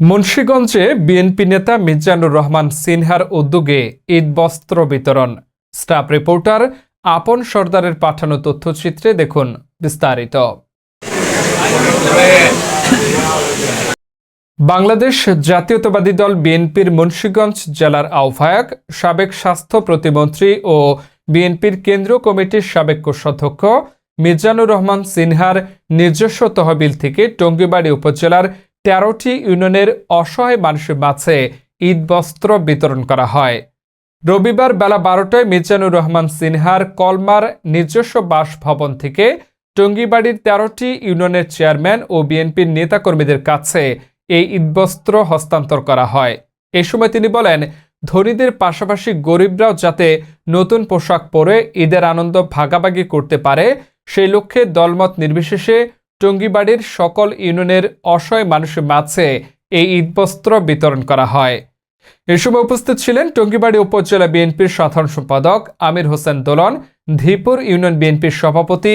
মুন্সীগঞ্জে BNP নেতা মিজানুর রহমান সিনহার উদ্যোগে ঈদ বস্ত্র বিতরণ। স্টাফ রিপোর্টার আপন সর্দারের পাঠানো তথ্যচিত্রে দেখুন বিস্তারিত। বাংলাদেশ জাতীয়তাবাদী দল বিএনপির মুন্সীগঞ্জ জেলার আহ্বায়ক, সাবেক স্বাস্থ্য প্রতিমন্ত্রী ও বিএনপির কেন্দ্রীয় কমিটির সাবেক কোষাধ্যক্ষ মিজানুর রহমান সিনহার নিজস্ব তহবিল থেকে টঙ্গিবাড়ি উপজেলার তেরোটি ইউনিয়নের অসহায় মানুষের মাঝে ঈদ বস্ত্র বিতরণ করা হয়। রবিবার বেলা বারোটায় মিজানুর রহমান সিনহার কলমার নিজস্ব বাসভবন থেকে টঙ্গিবাড়ির তেরোটি ইউনিয়নের চেয়ারম্যান ও বিএনপির নেতাকর্মীদের কাছে এই ঈদবস্ত্র হস্তান্তর করা হয়। এ সময় তিনি বলেন, ধনীদের পাশাপাশি গরিবরাও যাতে নতুন পোশাক পরে ঈদের আনন্দ ভাগাভাগি করতে পারে, সেই লক্ষ্যে দলমত নির্বিশেষে টঙ্গিবাড়ির সকল ইউনিয়নের অসহায় মানুষের মাঝে এই ঈদবস্ত্র বিতরণ করা হয়। এ সময় উপস্থিত ছিলেন টঙ্গিবাড়ি উপজেলা বিএনপির সাধারণ সম্পাদক আমির হোসেন দোলন, ধীপুর ইউনিয়ন বিএনপির সভাপতি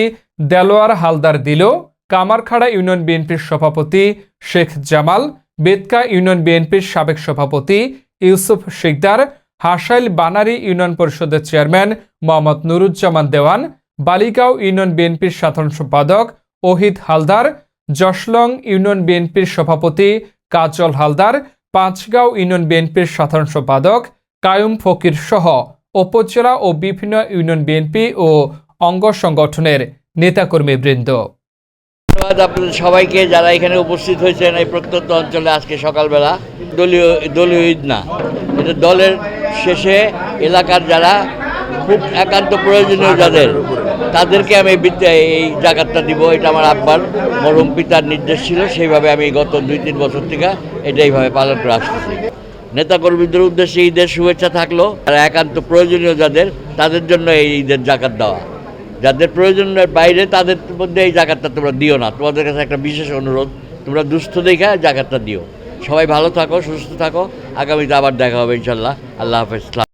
দেলোয়ার হালদার দিলো, কামারখাড়া ইউনিয়ন বিএনপির সভাপতি শেখ জামাল, বেতকা ইউনিয়ন বিএনপির সাবেক সভাপতি ইউসুফ শিকদার, হাসাইল বানারী ইউনিয়ন পরিষদের চেয়ারম্যান মোহাম্মদ নুরুজ্জামান দেওয়ান, বালিগাঁও ইউনিয়ন বিএনপির সাধারণ সম্পাদক ওহিদ হালদার জশলং ইউনিয়ন বিএনপির সভাপতি কাজল হালদার, পাঁচগাঁও ইউনিয়ন বিএনপির সাধারণ সম্পাদক কায়ুম ফকির সহ উপজেলা ও বিভিন্ন ইউনিয়ন বিএনপি ও অঙ্গ সংগঠনের নেতাকর্মীবৃন্দ। ধন্যবাদ আপনাদের সবাইকে যারা এখানে উপস্থিত হয়েছেন এই প্রত্যন্ত অঞ্চলে আজকে সকালবেলা। দলীয় দলীয় ঈদ না। এটা দলের শেষে এলাকার যারা খুব একান্ত প্রয়োজনীয় যাদের তাদেরকে আমি এই জায়গাটা দিব, এটা আমার আব্বার মরম পিতার নির্দেশ ছিল, সেইভাবে আমি গত দুই, তিন বছর থেকে এটা এইভাবে পালন করে আসতেছি। নেতাকর্মীদের উদ্দেশ্যে ঈদের শুভেচ্ছা থাকল, আর একান্ত প্রয়োজনীয় যাদের, তাদের জন্য এই ঈদের জাকাত দেওয়া। যাদের প্রয়োজনের বাইরে, তাদের মধ্যে এই জাকাতটা তোমরা দিও না। তোমাদের কাছে একটা বিশেষ অনুরোধ, তোমরা দুস্থ দেখে জাকাতটা দিও। সবাই ভালো থাকো, সুস্থ থাকো। আগামীতে আবার দেখা হবে ইনশাল্লাহ আল্লাহ হাফেজ।